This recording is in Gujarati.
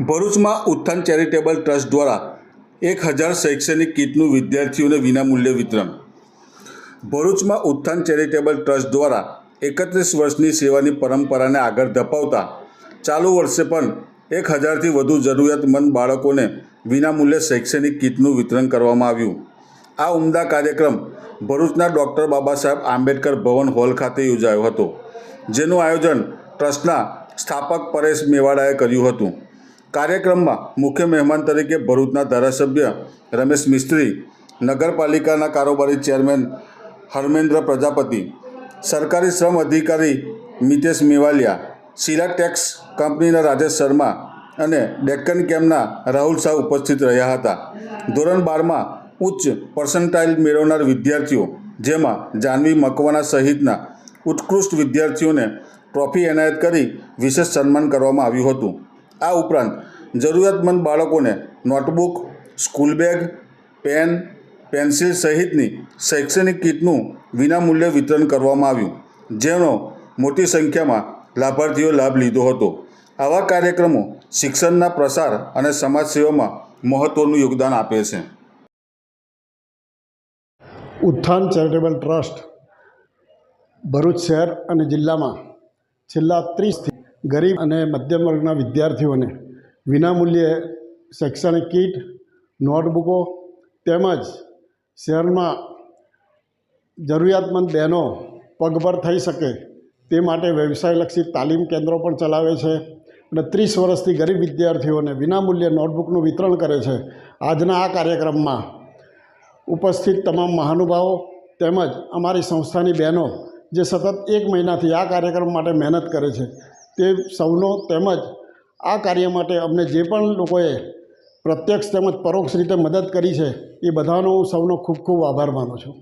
ભરૂચમાં ઉત્થાન ચેરિટેબલ ટ્રસ્ટ દ્વારા એક હજાર શૈક્ષણિક કીટનું વિદ્યાર્થીઓને વિનામૂલ્યે વિતરણ. ભરૂચમાં ઉત્થાન ચેરિટેબલ ટ્રસ્ટ દ્વારા એકત્રીસ વર્ષની સેવાની પરંપરાને આગળ ધપાવતા ચાલુ વર્ષે પણ એક હજારથી વધુ જરૂરિયાતમંદ બાળકોને વિનામૂલ્યે શૈક્ષણિક કીટનું વિતરણ કરવામાં આવ્યું. આ ઉમદા કાર્યક્રમ ભરૂચના ડૉક્ટર બાબા સાહેબ આંબેડકર ભવન હોલ ખાતે યોજાયો હતો, જેનું આયોજન ટ્રસ્ટના સ્થાપક પરેશ મેવાડાએ કર્યું હતું. કાર્યક્રમમાં મુખ્ય મહેમાન તરીકે ભરૂચના ધારાસભ્ય રમેશ મિસ્ત્રી, નગરપાલિકાના કારોબારી ચેરમેન હરમેન્દ્ર પ્રજાપતિ, સરકારી શ્રમ અધિકારી મિતેશ મેવાલિયા, શીલા ટેક્સ કંપનીના રાજેશ શર્મા અને ડેક્કન કેમ્પના રાહુલ શાહ ઉપસ્થિત રહ્યા હતા. ધોરણ બારમાં ઉચ્ચ પર્સન્ટાઇલ મેળવનાર વિદ્યાર્થીઓ, જેમાં જાનવી મકવાના સહિતના ઉત્કૃષ્ટ વિદ્યાર્થીઓને ટ્રોફી એનાયત કરી વિશેષ સન્માન કરવામાં આવ્યું હતું. આ ઉપરાંત જરૂરિયાતમંદ બાળકોને notebook, school bag, pen, pencil સહિતની શૈક્ષણિક કીટનું વિનામૂલ્યે વિતરણ કરવામાં આવ્યું, જેનો મોટી સંખ્યામાં લાભાર્થીઓ લાભ લીધો હતો. આવા કાર્યક્રમો શિક્ષણના પ્રસાર અને સમાજ સેવામાં મહત્ત્વનું યોગદાન આપે છે. ઉત્થાન ચેરિટેબલ ટ્રસ્ટ ભરૂચ શહેર અને જિલ્લામાં છેલ્લા ત્રીસથી ગરીબ અને મધ્યમ વર્ગના વિદ્યાર્થીઓને વિનામૂલ્યે શૈક્ષણિક કીટ, નોટબુકો તેમજ શહેરમાં જરૂરિયાતમંદ બહેનો પગભર થઈ શકે તે માટે વ્યવસાયલક્ષી તાલીમ કેન્દ્રો પણ ચલાવે છે અને ત્રીસ વર્ષથી ગરીબ વિદ્યાર્થીઓને વિનામૂલ્યે નોટબુકનું વિતરણ કરે છે. આજના આ કાર્યક્રમમાં ઉપસ્થિત તમામ મહાનુભાવો તેમજ અમારી સંસ્થાની બહેનો જે સતત એક મહિનાથી આ કાર્યક્રમ માટે મહેનત કરે છે તે સૌનો તેમજ આ કાર્ય માટે અમને જે પણ લોકોએ પ્રત્યક્ષ તેમજ પરોક્ષ રીતે મદદ કરી છે, એ બધાનો હું સૌનો ખૂબ ખૂબ આભાર માનું છું.